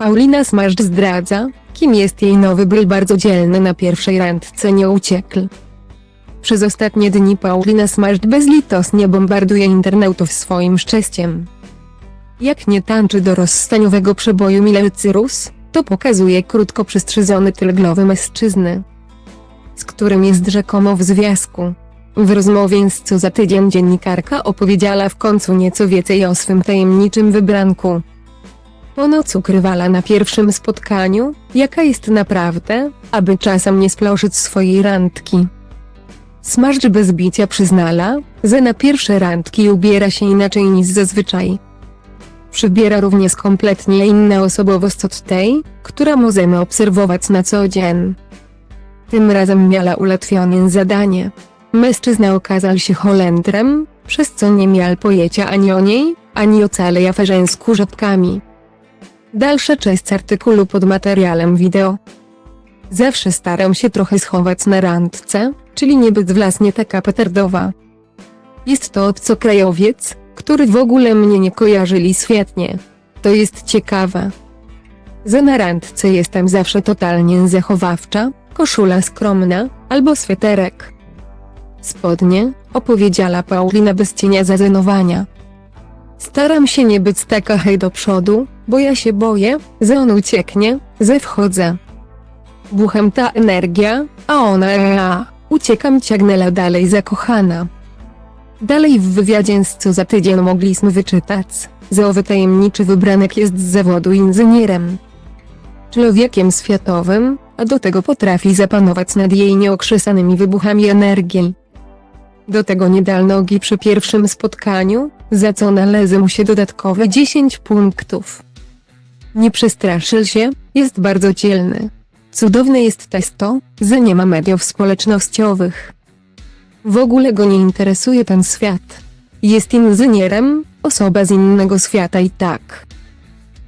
Paulina Smaszcz zdradza, kim jest jej nowy był bardzo dzielny na pierwszej randce nie uciekł. Przez ostatnie dni Paulina Smaszcz bezlitosnie bombarduje internautów swoim szczęściem. Jak nie tańczy do rozstaniowego przeboju Miley Cyrus, to pokazuje krótko przystrzyżony tyl głowy mężczyzny, z którym jest rzekomo w związku. W rozmowie z co za tydzień dziennikarka opowiedziała w końcu nieco więcej o swym tajemniczym wybranku. Ponoć ukrywała na pierwszym spotkaniu, jaka jest naprawdę, aby czasem nie sploszyć swojej randki. Smaszcz bez bicia przyznala, że na pierwsze randki ubiera się inaczej niż zazwyczaj. Przybiera również kompletnie inna osobowość od tej, która możemy obserwować na co dzień. Tym razem miała ułatwione zadanie. Mężczyzna okazał się Holendrem, przez co nie miał pojęcia ani o niej, ani o całej aferze z. Dalsza część artykułu pod materiałem wideo. Zawsze staram się trochę schować na randce, czyli nie być własnie taka petardowa. Jest to obcokrajowiec, który w ogóle mnie nie kojarzyli świetnie. To jest ciekawe. Że na randce jestem zawsze totalnie zachowawcza, koszula skromna, albo sweterek. Spodnie, opowiedziała Paulina bez cienia zazenowania. Staram się nie być taka hej do przodu, bo ja się boję, że on ucieknie, że wchodzę. Buchem ta energia, a ona ea, uciekam ciągnęła dalej zakochana. Dalej w wywiadzie z co za tydzień mogliśmy wyczytać, że owy tajemniczy wybranek jest z zawodu inżynierem. Człowiekiem światowym, a do tego potrafi zapanować nad jej nieokrzesanymi wybuchami energii. Do tego nie dal nogi przy pierwszym spotkaniu, za co należy mu się dodatkowe 10 punktów. Nie przestraszył się, jest bardzo dzielny. Cudowne jest też to, że nie ma mediów społecznościowych. W ogóle go nie interesuje ten świat. Jest inżynierem, osoba z innego świata i tak.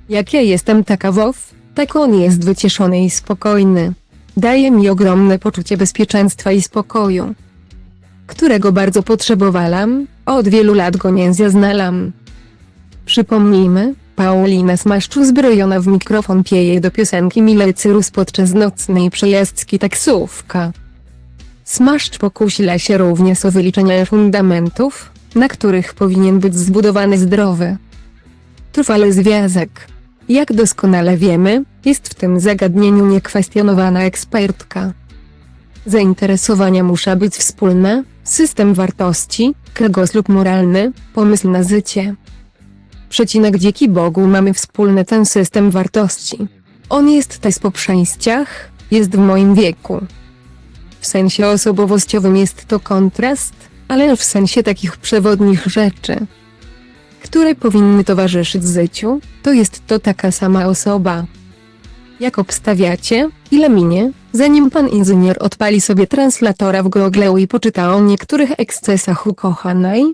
Jak ja jestem taka wow, tak on jest wycieszony i spokojny. Daje mi ogromne poczucie bezpieczeństwa i spokoju, którego bardzo potrzebowałam, od wielu lat go nie zaznalam. Przypomnijmy, Paulina Smaszczu zbrojona w mikrofon pieje do piosenki Miley Cyrus podczas nocnej przejażdżki taksówka. Smaszcz pokusila się również o wyliczenie fundamentów, na których powinien być zbudowany zdrowy, trwały związek. Jak doskonale wiemy, jest w tym zagadnieniu niekwestionowana ekspertka. Zainteresowania muszą być wspólne, system wartości, kręgosłup moralny, pomysł na życie. Przecinek dzięki Bogu mamy wspólny ten system wartości. On jest też po przejściach, jest w moim wieku. W sensie osobowościowym jest to kontrast, ale w sensie takich przewodnich rzeczy, które powinny towarzyszyć życiu, to jest to taka sama osoba. Jak obstawiacie, ile minie, zanim pan inżynier odpali sobie translatora w Google i poczyta o niektórych ekscesach ukochanej?